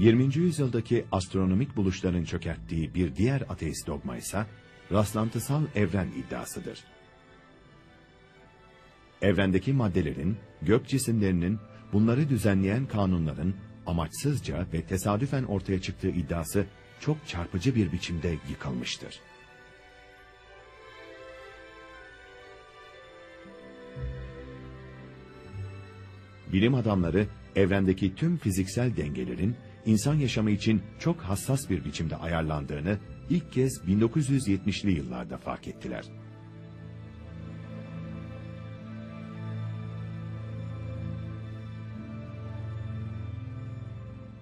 20. yüzyıldaki astronomik buluşların çökerttiği bir diğer ateist dogma ise rastlantısal evren iddiasıdır. Evrendeki maddelerin, gök cisimlerinin, bunları düzenleyen kanunların amaçsızca ve tesadüfen ortaya çıktığı iddiası çok çarpıcı bir biçimde yıkılmıştır. Bilim adamları evrendeki tüm fiziksel dengelerin insan yaşamı için çok hassas bir biçimde ayarlandığını ilk kez 1970'li yıllarda fark ettiler.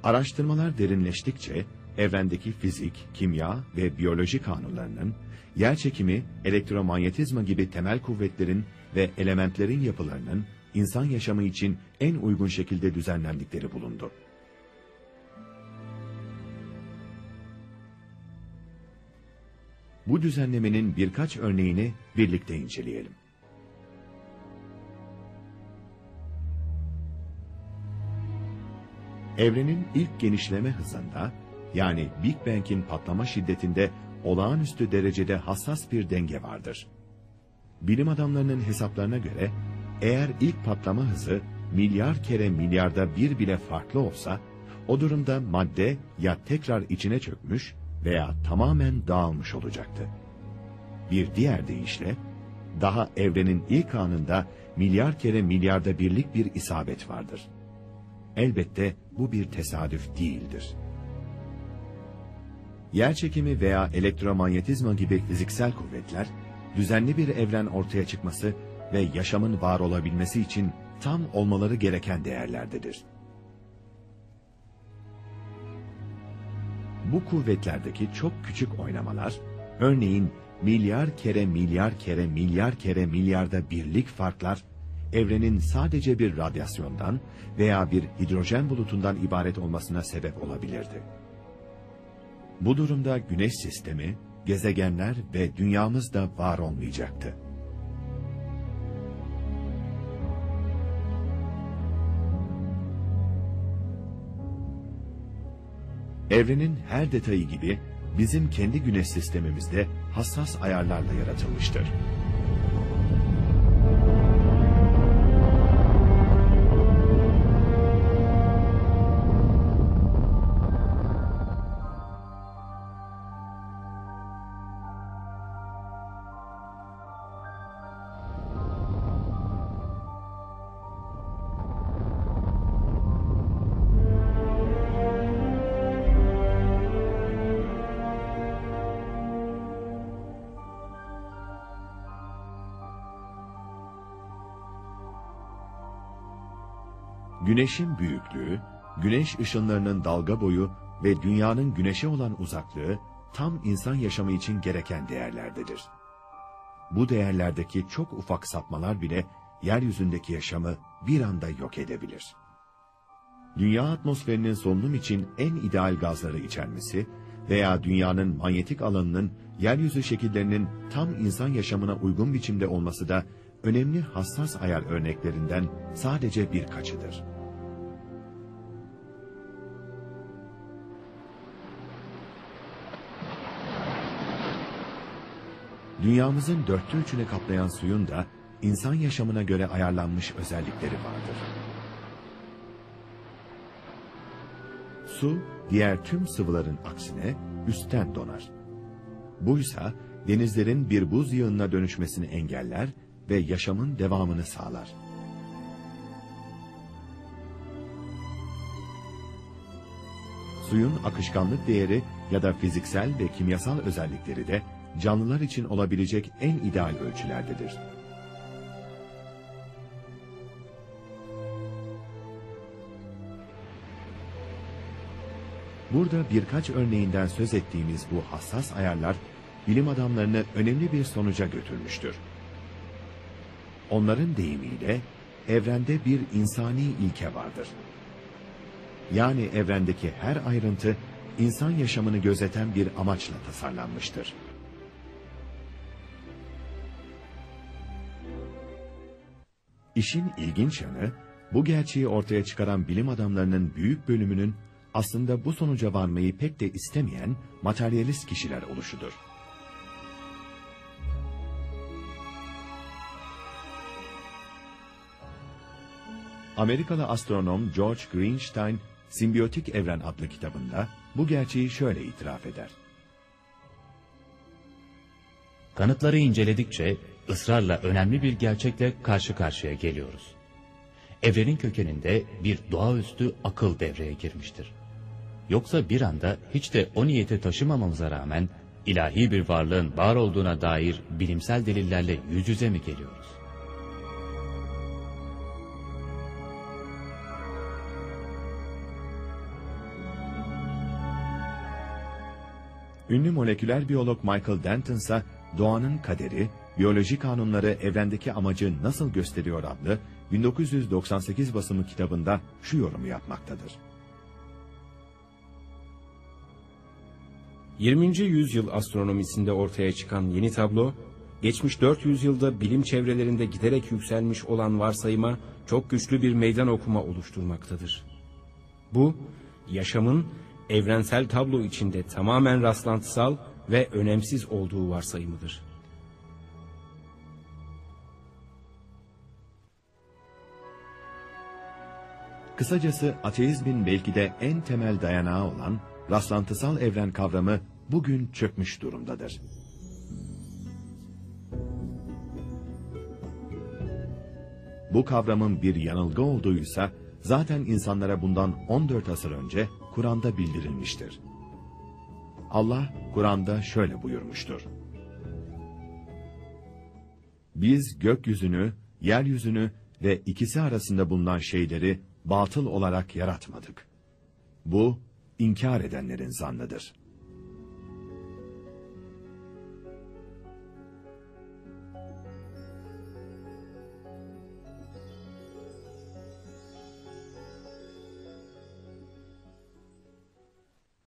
Araştırmalar derinleştikçe evrendeki fizik, kimya ve biyoloji kanunlarının, yer çekimi, elektromanyetizma gibi temel kuvvetlerin ve elementlerin yapılarının insan yaşamı için en uygun şekilde düzenlendikleri bulundu. Bu düzenlemenin birkaç örneğini birlikte inceleyelim. Evrenin ilk genişleme hızında, yani Big Bang'in patlama şiddetinde olağanüstü derecede hassas bir denge vardır. Bilim adamlarının hesaplarına göre, eğer ilk patlama hızı milyar kere milyarda bir bile farklı olsa, o durumda madde ya tekrar içine çökmüş veya tamamen dağılmış olacaktı. Bir diğer deyişle, daha evrenin ilk anında milyar kere milyarda birlik bir isabet vardır. Elbette bu bir tesadüf değildir. Yer çekimi veya elektromanyetizma gibi fiziksel kuvvetler, düzenli bir evren ortaya çıkması ve yaşamın var olabilmesi için tam olmaları gereken değerlerdedir. Bu kuvvetlerdeki çok küçük oynamalar, örneğin milyar kere milyar kere milyar kere milyarda birlik farklar, evrenin sadece bir radyasyondan veya bir hidrojen bulutundan ibaret olmasına sebep olabilirdi. Bu durumda güneş sistemi, gezegenler ve dünyamız da var olmayacaktı. Evrenin her detayı gibi bizim kendi güneş sistemimizde hassas ayarlarla yaratılmıştır. Güneşin büyüklüğü, güneş ışınlarının dalga boyu ve dünyanın güneşe olan uzaklığı tam insan yaşamı için gereken değerlerdedir. Bu değerlerdeki çok ufak sapmalar bile yeryüzündeki yaşamı bir anda yok edebilir. Dünya atmosferinin solunum için en ideal gazları içermesi veya dünyanın manyetik alanının yeryüzü şekillerinin tam insan yaşamına uygun biçimde olması da önemli hassas ayar örneklerinden sadece birkaçıdır. Dünyamızın dörtte üçüne kaplayan suyun da insan yaşamına göre ayarlanmış özellikleri vardır. Su, diğer tüm sıvıların aksine üstten donar. Buysa denizlerin bir buz yığınına dönüşmesini engeller ve yaşamın devamını sağlar. Suyun akışkanlık değeri ya da fiziksel ve kimyasal özellikleri de canlılar için olabilecek en ideal ölçülerdedir. Burada birkaç örneğinden söz ettiğimiz bu hassas ayarlar, bilim adamlarını önemli bir sonuca götürmüştür. Onların deyimiyle, evrende bir insani ilke vardır. Yani evrendeki her ayrıntı, insan yaşamını gözeten bir amaçla tasarlanmıştır. İşin ilginç yanı, bu gerçeği ortaya çıkaran bilim adamlarının büyük bölümünün aslında bu sonuca varmayı pek de istemeyen materyalist kişiler oluşudur. Amerikalı astronom George Greenstein, Simbiyotik Evren adlı kitabında bu gerçeği şöyle itiraf eder. Kanıtları inceledikçe ısrarla önemli bir gerçekle karşı karşıya geliyoruz. Evrenin kökeninde bir doğaüstü akıl devreye girmiştir. Yoksa bir anda hiç de o niyete taşımamamıza rağmen ilahi bir varlığın var olduğuna dair bilimsel delillerle yüz yüze mi geliyoruz? Ünlü moleküler biyolog Michael Denton ise Doğanın Kaderi, Biyoloji Kanunları Evrendeki Amacı Nasıl Gösteriyor adlı 1998 basımı kitabında şu yorumu yapmaktadır. 20. yüzyıl astronomisinde ortaya çıkan yeni tablo, geçmiş 400 yılda bilim çevrelerinde giderek yükselmiş olan varsayıma çok güçlü bir meydan okuma oluşturmaktadır. Bu, yaşamın evrensel tablo içinde tamamen rastlantısal ve önemsiz olduğu varsayımıdır. Kısacası ateizmin belki de en temel dayanağı olan rastlantısal evren kavramı bugün çökmüş durumdadır. Bu kavramın bir yanılgı olduğuysa zaten insanlara bundan 14 asır önce Kur'an'da bildirilmiştir. Allah Kur'an'da şöyle buyurmuştur. Biz gökyüzünü, yeryüzünü ve ikisi arasında bulunan şeyleri batıl olarak yaratmadık. Bu, inkar edenlerin zannıdır.